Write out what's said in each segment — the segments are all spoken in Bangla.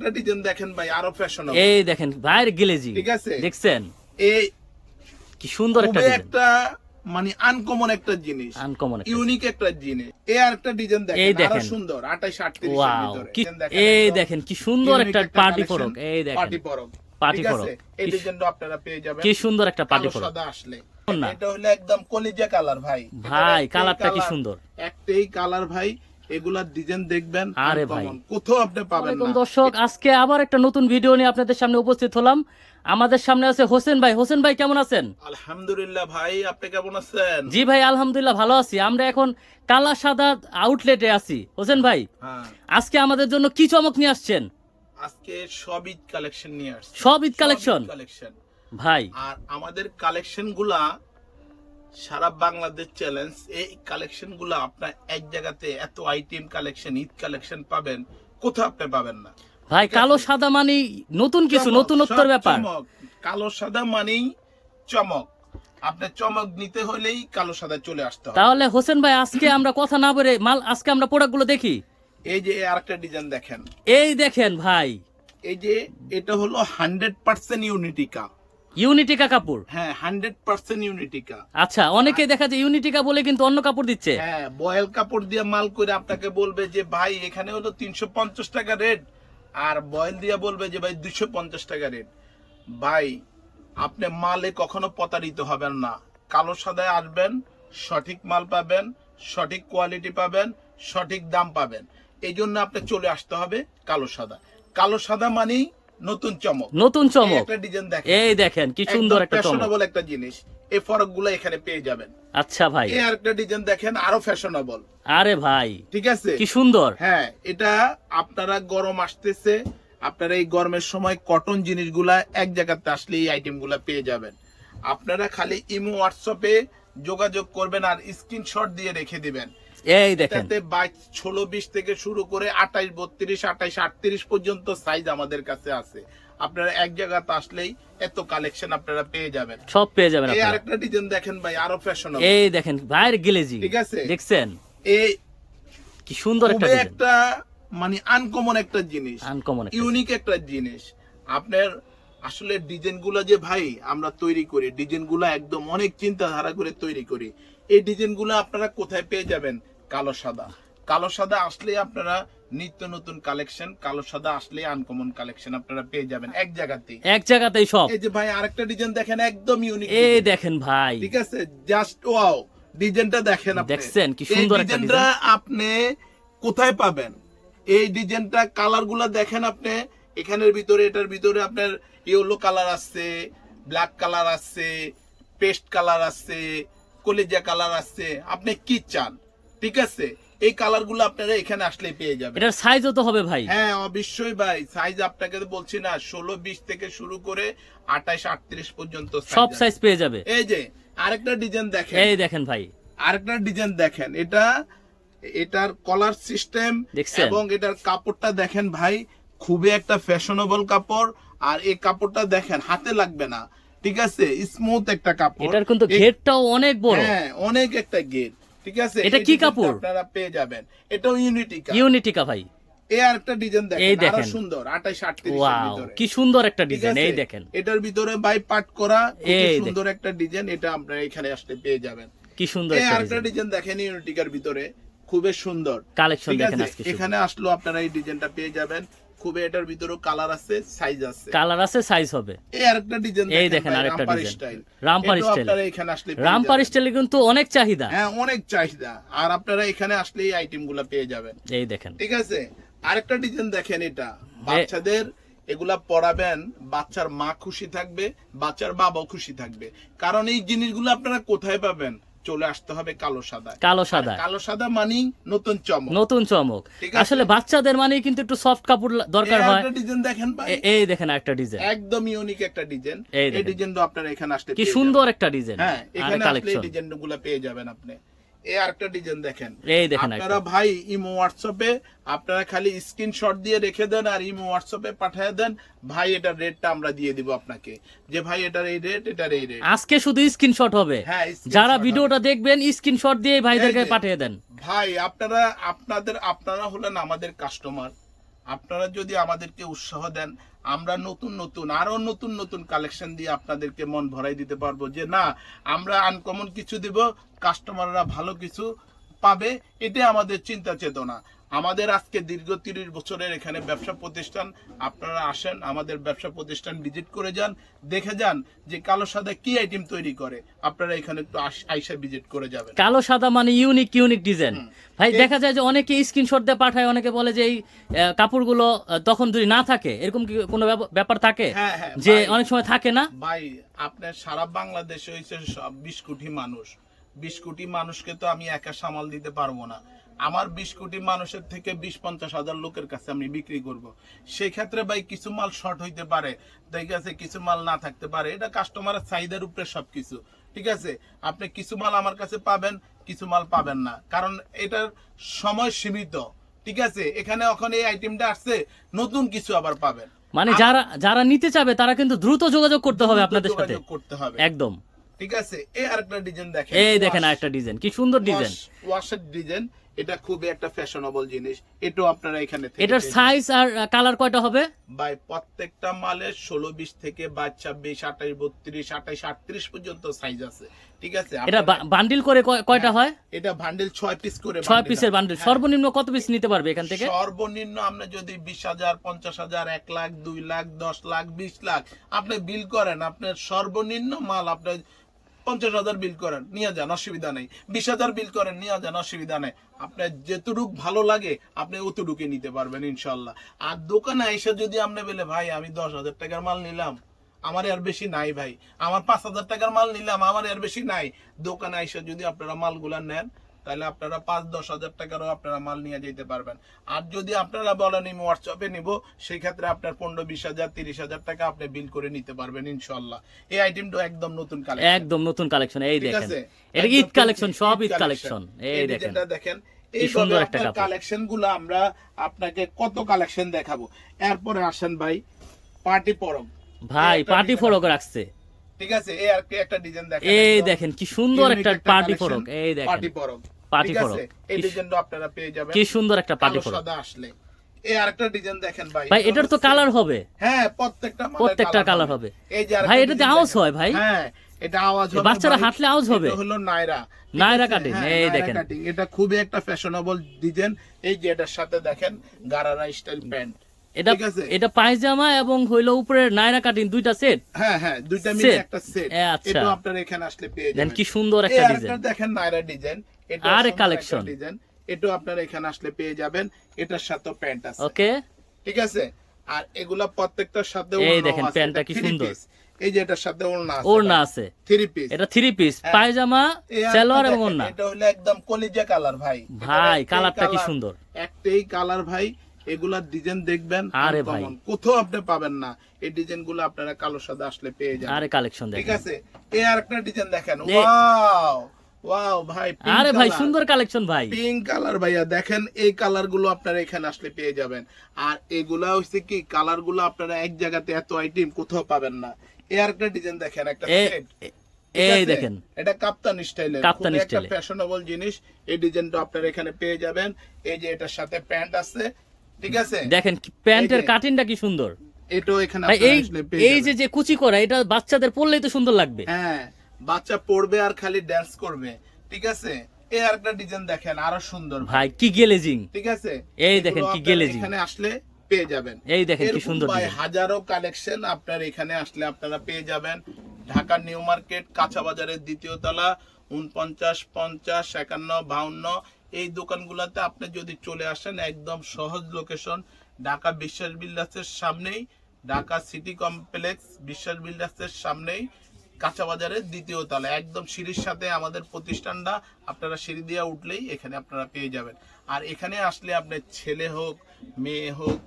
ডিজাইন দেখেন ভাই আরও ফ্যাশন এই দেখেন ভাইয়ের গেলেজি ঠিক আছে। দেখছেন? এই কি সুন্দর একটা ডিজাইন একটা মানে আনকমন একটা জিনিস। আনকমন ইউনিক একটা জিনিস। এই আর একটা ডিজাইন দেখেন আরও। সুন্দর 28 38 এর ভিতরে। এই দেখেন কি সুন্দর একটা পার্টি ফরক। এই দেখেন। Party frock party frock. এই ডিজাইনটা আপনারা পেয়ে যাবেন। কি সুন্দর একটা পার্টি ফরক। সাদা আসলে। এটা হলো একদম কলিজা কালার ভাই। ভাই, কালারটা কি সুন্দর। একটাই কালার ভাই। এগুলার ডিজাইন দেখবেন আরে ভাই। কোথাও আপনি পাবেন না। দর্শক আজকে আবার একটা নতুন ভিডিও নিয়ে আপনাদের সামনে উপস্থিত হলাম। আমাদের সামনে আছে হোসেন ভাই। হোসেন ভাই কেমন আছেন? আলহামদুলিল্লাহ ভাই আপনি কেমন আছেন? জি ভাই আলহামদুলিল্লাহ ভালো আছি। আমরা এখন কালা সাদা আউটলেটে আছি। হোসেন ভাই হ্যাঁ। আজকে আমাদের জন্য কি চমক নিয়ে আসছেন? আজকে সব ঈদ কালেকশন নিয়ে আসছি। সব ঈদ কালেকশন কালেকশন ভাই। আর আমাদের কালেকশনগুলা সারা বাংলাদেশ চ্যালেঞ্জ এই কালেকশনগুলা আপনার এক জায়গাতে এত আইটেম কালেকশন ঈদ কালেকশন পাবেন কোথাও আপনি পাবেন না। ভাই কালো সাদা মানে নতুন কিছু নতুনত্বর ব্যাপার। কালো সাদা মানেই চমক। আপনি চমক নিতে হলেই কালো সাদা চলে আসতে হবে। তাহলে হোসেন ভাই আজকে আমরা কথা না বলে মাল আজকে আমরা প্রোডাক্টগুলো দেখি। এই যে আরেকটা ডিজাইন দেখেন। এই দেখেন ভাই। এই যে এটা হলো হান্ড্রেড পার্সেন্ট ইউনিটিকা ইউনিটিকা কাপড়? হ্যাঁ হান্ড্রেড পার্সেন্ট ইউনিটিকা। আচ্ছা অনেকে দেখা যায় ইউনিটিকা বলে কিন্তু অন্য কাপড় দিচ্ছে। হ্যাঁ বয়েল কাপড় দিয়ে মাল করে আপনাকে বলবে যে ভাই এখানে হলো তিনশো পঞ্চাশ টাকা রেট। আর বয়েল দিয়ে বলবে যে ভাই দুশো পঞ্চাশ টাকা রেট। ভাই আপনি মালে কখনো প্রতারিত হবেন না। কালো সাদায় আসবেন সঠিক মাল পাবেন সঠিক কোয়ালিটি পাবেন সঠিক দাম পাবেন। এই জন্য আপনি চলে আসতে হবে কালো সাদা। কালো সাদা মানেই নতুন চমক। নতুন চমক। একটা ডিজাইন দেখেন। এই দেখেন কি সুন্দর একটা চমক। ফ্যাশনেবল একটা জিনিস। এই ফরকগুলো এখানে পেয়ে যাবেন। আচ্ছা ভাই। এই আরেকটা ডিজাইন দেখেন আরও ফ্যাশনেবল আরে ভাই ঠিক আছে? কি সুন্দর। হ্যাঁ এটা আপনারা গরম আসতেছে আপনারা এই গরমের সময় কটন জিনিসগুলা এক জায়গাতে আসলে এই আইটেমগুলা পেয়ে যাবেন। আপনারা খালি ইমো হোয়াটসঅ্যাপে যোগাযোগ করবেন আর স্ক্রিনশট দিয়ে রেখে দিবেন। এই দেখেন। বাইশ ষোলো বিশ থেকে শুরু করে আঠাইশ বত্রিশ আঠাইশ আটত্রিশ পর্যন্ত সাইজ আমাদের কাছে আছে। আপনারা এক জায়গাতে আসলেই এত কালেকশন আপনারা পেয়ে যাবেন। সব পেয়ে যাবেন এই আরেকটা ডিজাইন দেখেন ভাই আরও ফ্যাশন এই দেখেন ভাইয়ের গেলেজি। ঠিক আছে। দেখছেন? এই কি সুন্দর একটা একটা মানে আনকমন একটা জিনিস। আনকমন ইউনিক একটা জিনিস। আপনার আসলে ডিজাইনগুলা যে ভাই আমরা তৈরি করি ডিজাইনগুলা একদম অনেক চিন্তাধারা করে তৈরি করি। এই ডিজাইনগুলা আপনারা কোথায় পেয়ে যাবেন? কালো সাদা। কালো সাদা আসলে আপনারা নিত্য নতুন কালেকশন কালো সাদা আসলে আনকমন কালেকশন আপনারা পেয়ে যাবেন এক জায়গাতেই। এক জায়গাতেই সব। এই যে ভাই আরেকটা ডিজাইন দেখেন একদম ইউনিক এই দেখেন ভাই। ঠিক আছে? জাস্ট ওয়াও ডিজাইনটা দেখেন আপনি। দেখছেন কি সুন্দর একটা ডিজাইনটা আপনি কোথায় পাবেন? এই ডিজাইনটা কালারগুলা দেখেন আপনি। এখানের ভিতরে এটার ভিতরে আপনার ইয়েলো কালার আছে ব্ল্যাক কালার আছে পেস্ট কালার আছে কলিজা কালার আছে। আপনি কি চান? ঠিক আছে এই কালারগুলো আপনারা এখানে আসলে পেয়ে যাবেন। এটার সাইজও তো হবে ভাই। হ্যাঁ অবশ্যই ভাই সাইজ আপনাকে তো বলছি না ষোলো বিশ থেকে শুরু করে আঠাইশ আটত্রিশ পর্যন্ত সব সাইজ পেয়ে যাবে। এই যে আরেকটা ডিজাইন দেখেন। এই দেখেন ভাই। আরেকটা ডিজাইন দেখেন এটা এটার কলার সিস্টেম এবং এটার কাপড়টা দেখেন ভাই খুবই একটা ফ্যাশনেবল কাপড়। আর এই কাপড়টা দেখেন হাতে লাগবে না। ঠিক আছে স্মুথ একটা কাপড়। এটার কিন্তু ঘেরটাও অনেক বড়। হ্যাঁ অনেক একটা গেট ঠিক আছে? এটা কি কাপড়? আপনারা পেয়ে যাবেন। এটাও ইউনিটিকা ভাই। এই আরেকটা ডিজাইন দেখেন আরও। সুন্দর 28 38 ভিতরে। কি সুন্দর একটা ডিজাইন এই দেখেন। এটার ভিতরে বাই পাট করা সুন্দর একটা ডিজাইন এটা আপনারা এখানে আসলে পেয়ে যাবেন। কি সুন্দর এই আরেকটা ডিজাইন ডিজাইন দেখেন ইউনিটিকার ভিতরে খুবই সুন্দর। কালেকশন দেখেন আজকে এখানে আসলো আপনারা এই ডিজাইনটা পেয়ে যাবেন। খুবই এটার ভিতরেও কালার আছে সাইজ আছে। কালার আছে সাইজ হবে। এই আরেকটা ডিজাইন এই দেখেন আরেকটা ডিজাইন। Romper style. এখানে আসলে রামপার। স্টাইলে কিন্তু অনেক চাহিদা। হ্যাঁ অনেক চাহিদা। আর আপনারা এখানে আসলে এই আইটেমগুলা পেয়ে যাবেন। এই দেখেন। ঠিক আছে? আরেকটা ডিজাইন দেখেন এটা। বাচ্চাদের এগুলা পড়াবেন বাচ্চার মা খুশি থাকবে বাচ্চার বাবাও খুশি থাকবে। কারণ এই জিনিসগুলো আপনারা কোথায় পাবেন? চলে আসতে হবে কালো সাদা। কালো সাদা। কালো সাদা মানেই নতুন চমক। নতুন চমক। আসলে বাচ্চাদের মানেই কিন্তু একটু সফট কাপড় দরকার হয়। ডিজাইন দেখেন ভাই। এই দেখেন একটা ডিজাইন একদম ইউনিক একটা ডিজাইন এই ডিজাইন তো আপনারা এখানে আসতে কি সুন্দর একটা ডিজাইন হ্যাঁ এখানে আসলে ডিজাইনগুলো ডিজাইনগুলো পেয়ে যাবেন আপনি। এই আরেকটা ডিজাইন দেখেন। এই দেখেন আপনারা ভাই ইমো হোয়াটসঅ্যাপে আপনারা খালি স্ক্রিনশট দিয়ে রেখে দেন আর ইমো হোয়াটসঅ্যাপে পাঠিয়ে দেন ভাই এটার রেটটা আমরা দিয়ে দিব আপনাকে। যে ভাই এটার এই রেট এটার এই রেট আজকে শুধু স্ক্রিনশট হবে। হ্যাঁ, যারা। ভিডিওটা দেখবেন স্ক্রিনশট দিয়ে ভাইদেরকে পাঠিয়ে দেন। ভাই আপনারা আপনাদের আপনারা হলেন আমাদের কাস্টমার আপনারা যদি আমাদেরকে উৎসাহ দেন, আমরা নতুন নতুন আরও নতুন নতুন কালেকশন দিয়ে আপনাদেরকে মন ভরাই দিতে পারব যে, না, আমরা আনকমন কিছু দেব কাস্টমাররা ভালো কিছু পাবে এটাই আমাদের চিন্তা চেতনা। আমাদের আজকে দীর্ঘ তিরিশ বছরের এখানে ব্যবসা প্রতিষ্ঠান আপনারা আসেন আমাদের ব্যবসা প্রতিষ্ঠান ভিজিট করে যান দেখে যান যে কালো সাদা কি আইটেম তৈরি করে। আপনারা এখানে একটু আইসা ভিজিট করে যাবেন। কালো সাদা মানে ইউনিক ইউনিক ডিজাইন ভাই দেখা যায় যে অনেকে স্ক্রিনশট দিয়ে পাঠায় অনেকে বলে যে এই কাপড়গুলো তখন যদি না থাকে এরকম কি কোনো ব্যাপ- ব্যাপার থাকে? হ্যাঁ হ্যাঁ যে অনেক সময় থাকে না? ভাই আপনার সারা বাংলাদেশে হয়েছে সব বিশ কোটি মানুষ। বিশ কোটি মানুষকে তো আমি একা সামাল দিতে পারব না। আমার বিশ কোটি মানুষের থেকে বিশ পঞ্চাশ হাজার লোকের কাছে আমি বিক্রি করব। সেই ক্ষেত্রে ভাই কিছু মাল শর্ট হইতে পারে ঠিক আছে কিছু মাল না থাকতে পারে। এটা কাস্টমারের চাহিদার উপরে সবকিছু ঠিক আছে? আপনি কিছু মাল আমার কাছে পাবেন কিছু মাল পাবেন না। কারণ এটার সময় সীমিত ঠিক আছে? এখানে এখন এই আইটেমটা আসছে নতুন কিছু আবার পাবেন। মানে যারা যারা নিতে চাবে তারা কিন্তু দ্রুত যোগাযোগ করতে হবে আপনাদের সাথে। করতে হবে। একদম। ঠিক আছে? এই আরেকটা ডিজাইন দেখেন। এই দেখেন আরেকটা ডিজাইন কি সুন্দর ডিজাইন ওয়াশের ডিজাইন এটা খুবই একটা ফ্যাশনেবল জিনিস। এটাও আপনারা এখানে এটার সাইজ আর কালার কয়টা হবে? ভাই প্রত্যেকটা মালের ষোলো বিশ থেকে বাইশ ছাব্বিশ আঠাশ বত্রিশ আঠাশ আটত্রিশ পর্যন্ত সাইজ আছে। ঠিক আছে? এটা বান্ডিল করে কয়টা হয় এটা বান্ডেল ছয় পিস করে ছয় পিসের বান্ডিল হ্যাঁ। সর্বনিম্ন কত পিস নিতে পারবে এখান থেকে? সর্বনিম্ন আপনি যদি বিশ হাজার পঞ্চাশ হাজার এক লাখ দুই লাখ দশ লাখ বিশ লাখ আপনি বিল করেন আপনার সর্বনিম্ন মাল আপনি পঞ্চাশ হাজার বিল করেন, নিয়ে যান, অসুবিধা নেই। বিশ হাজার বিল করেন, নিয়ে যান, অসুবিধা নেই। আপনার যেতটুক ভালো লাগে, আপনি অতটুকু নিতে পারবেন ইনশাল্লাহ আর দোকানে এসে যদি আপনি বলে, ভাই, আমি দশ হাজার টাকার মাল নিলাম, আমার আর বেশি নাই ভাই। আমার পাঁচ হাজার টাকার মাল নিলাম, আমার আর বেশি নাই। দোকানে এসে যদি আপনারা মালগুলা নেন তাহলে আপনারা পাঁচ দশ হাজার টাকারও আপনারা মাল নিয়ে যেতে পারবেন। আর যদি আপনারা বলেন আমি হোয়াটসঅ্যাপে নিব সেই ক্ষেত্রে আপনার পনেরো বিশ হাজার তিরিশ হাজার টাকা আপনি বিল করে নিতে পারবেন ইনশাল্লাহ এই আইটেমটা একদম নতুন কালেকশন একদম নতুন কালেকশন এই দেখেন। এটা ঈদ কালেকশন সব ঈদ কালেকশন এই দেখেন। দেখেন কি এই সুন্দর একটা একটা কালেকশনগুলো আমরা আপনাকে কত কালেকশন দেখাবো? এরপরে আসেন ভাই পার্টি পরব। ভাই পার্টি ফরক রাখছে। ঠিক আছে? এই আর কি একটা ডিজাইন দেখেন এই দেখেন কি সুন্দর একটা পার্টি ফরক এই দেখেন। পার্টি পরব ঠিক ফরক এই ডিজাইনটা আপনারা পেয়ে যাবেন। কি সুন্দর একটা কালো ফরক সাদা আসলে। এই আরেকটা ডিজাইন দেখেন ভাই ভাই এটার তো কালার হবে। হ্যাঁ প্রত্যেকটা প্রত্যেকটা কালার হবে। এই যে ভাই এটাতে আওয়াজ হয় ভাই। হ্যাঁ এটা আওয়াজ হবে বাচ্চারা হাঁটলে আওয়াজ হবে। এটা হলো নায়রা। নায়রা আছে? হ্যাঁ, এই দেখেন। এটা খুবই একটা ফ্যাশনেবল ডিজাইন এই যে এটার সাথে দেখেন গারারা স্টাইল প্যান্ট এটা এটা পায়জামা এবং হইল উপরে নায়রা কাটিং দুইটা সেট হ্যাঁ হ্যাঁ দুইটা মিলে একটা সেট আচ্ছা। এটা আপনারা এখানে আসলে পেয়ে যাবেন। কি সুন্দর একটা ডিজাইন দেখেন নায়রা ডিজাইন আরে collection। ডিজাইন এটা আপনারা এখানে আসলে পেয়ে যাবেন। এটার সাথে প্যান্ট আছে। ওকে। ঠিক আছে? আর এগুলা প্রত্যেকটার সাথে এই দেখেন, প্যান্টটা কি সুন্দর। এই যে এটার সাথে ওড়না আছে ওড়না আছে। থ্রি পিস এটা থ্রি পিস পায়জামা সালোয়ার এবং ওড়না। এটা হলো একদম কলিজা কালার ভাই। ভাই, কালারটা কি সুন্দর। একটাই কালার ভাই। এগুলার ডিজাইন দেখবেন আরে ভাই। কোথাও আপনি পাবেন না। এই ডিজাইনগুলো আপনারা কালো সাদা আসলে পেয়ে যাবেন। আরে কালেকশন দেখেন। ঠিক আছে? এই আরেকটা ডিজাইন দেখেন। ওয়াও ওয়াও ভাই আরে ভাই সুন্দর কালেকশন ভাই। পিঙ্ক কালার ভাইয়া। দেখেন এই কালারগুলো আপনারা এখানে আসলে পেয়ে যাবেন। আর এগুলা হচ্ছে কি কালারগুলো আপনারা এক জায়গাতে এত আইটেম কোথাও পাবেন না। এই আরেকটা ডিজাইন দেখেন একটা এই দেখেন। এটা কাপ্তান স্টাইলের কাপ্তান একটা ফ্যাশনেবল জিনিস। এই ডিজাইনটা আপনারা এখানে পেয়ে যাবেন। এই যে এটার সাথে প্যান্ট আছে ঠিক আছে? দেখেন প্যান্টের কাটিংটা কি সুন্দর। এটাও এখানে এই যে যে কুচি করা এটা বাচ্চাদের পরলেই তো সুন্দর লাগবে। হ্যাঁ। বাচ্চা পড়বে আর খালি ড্যান্স করবে ঠিক আছে? এই আরেকটা ডিজাইন দেখেন আরও সুন্দর ভাই। কি গেলেজিং? ঠিক আছে? এই দেখেন কি গেলেজি। এখানে আসলে পেয়ে যাবেন। এই দেখেন কি সুন্দর ভাই হাজারো কালেকশন আপনার এখানে আসলে আপনারা পেয়ে যাবেন। ঢাকা নিউ মার্কেট কাঁচা বাজারের দ্বিতীয় তলা উনপঞ্চাশ পঞ্চাশ একান্ন বাউন্ন। এই দোকানগুলোতে আপনি যদি চলে আসেন একদম সহজ লোকেশন ঢাকা বিশ্বাস বিল্ডার্সের সামনেই ঢাকা সিটি কমপ্লেক্স বিশ্বাস বিল্ডার্সের সামনেই। কাঁচা বাজারের দ্বিতীয় তলা। একদম সিঁড়ির সাথে আমাদের প্রতিষ্ঠানটা আপনারা সিঁড়ি দিয়ে উঠলেই এখানে আপনারা পেয়ে যাবেন। আর এখানে আসলে আপনার ছেলে হোক, মেয়ে হোক,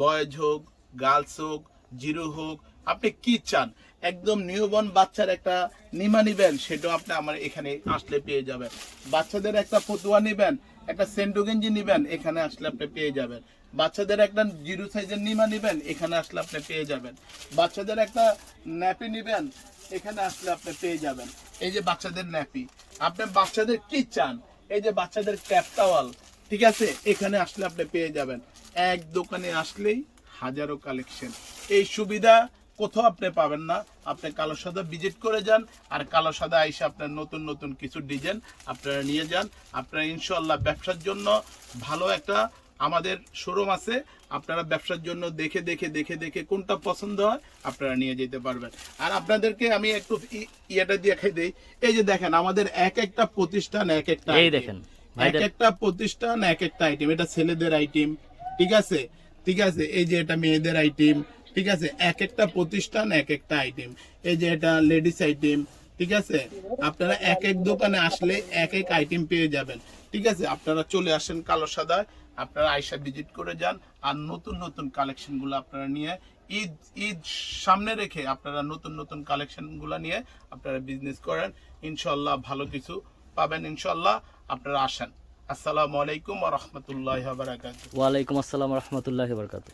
বয়েজ হোক, গার্লস হোক, জিরো হোক, আপনি কি চান? একদম নিউবর্ন বাচ্চার একটা নিমা নিবেন, সেটাও আপনি আমার এখানে আসলে পেয়ে যাবেন। বাচ্চাদের একটা ফতুয়া নিবেন, একটা সেন্টু গেঞ্জি নিবেন, এখানে আসলে আপনি পেয়ে যাবেন। বাচ্চাদের একটা জিরো সাইজের নিমা নিবেন, এখানে আসলে আপনি পেয়ে যাবেন। বাচ্চাদের একটা ন্যাপি নিবেন, এখানে আসলে আপনি পেয়ে যাবেন। এই যে বাচ্চাদের ন্যাপি, আপনি বাচ্চাদের কি চান? এই যে বাচ্চাদের ক্যাপ টাওয়াল, ঠিক আছে? এখানে আসলে আপনি পেয়ে যাবেন। এক দোকানে আসলেই হাজারো কালেকশন। এই সুবিধা কোথাও আপনি পাবেন না। আপনি কালো সাদা ভিজিট করে যান, আর কালো সাদা আইসে আপনার নতুন নতুন কিছু ডিজাইন আপনারা নিয়ে যান। আপনারা ইনশাল্লাহ ব্যবসার জন্য ভালো একটা আমাদের শোরুম আছে। আপনারা ব্যবসার জন্য দেখে দেখে দেখে দেখে কোনটা পছন্দ হয় আপনারা নিয়ে যেতে পারবেন। আর আপনাদেরকে আমি একটু ইয়েটা দেখাই দেই। এই যে দেখেন আমাদের এক একটা প্রতিষ্ঠান এক একটা এই দেখেন, এক একটা প্রতিষ্ঠান এক একটা আইটেম এটা ছেলেদের আইটেম ঠিক আছে? ঠিক আছে? এই যে এটা মেয়েদের আইটেম ঠিক আছে? এক একটা প্রতিষ্ঠান এক একটা আইটেম এই যে এটা লেডিস আইটেম ঠিক আছে? আপনারা এক এক দোকানে আসলে এক এক আইটেম পেয়ে যাবেন। ঠিক আছে? আপনারা চলে আসেন কালো সাদায়। আপনারা আয়সা ভিজিট করে যান আর নতুন নতুন কালেকশনগুলো আপনারা নিয়ে ঈদ ঈদ সামনে রেখে আপনারা নতুন নতুন কালেকশনগুলা নিয়ে আপনারা বিজনেস করেন। ইনশাল্লাহ ভালো কিছু পাবেন ইনশাল্লাহ আপনারা আসেন। আসসালামু আলাইকুম ওয়া রাহমাতুল্লাহি ওয়া আসসালাম রহমতুল্লাহ বরকাত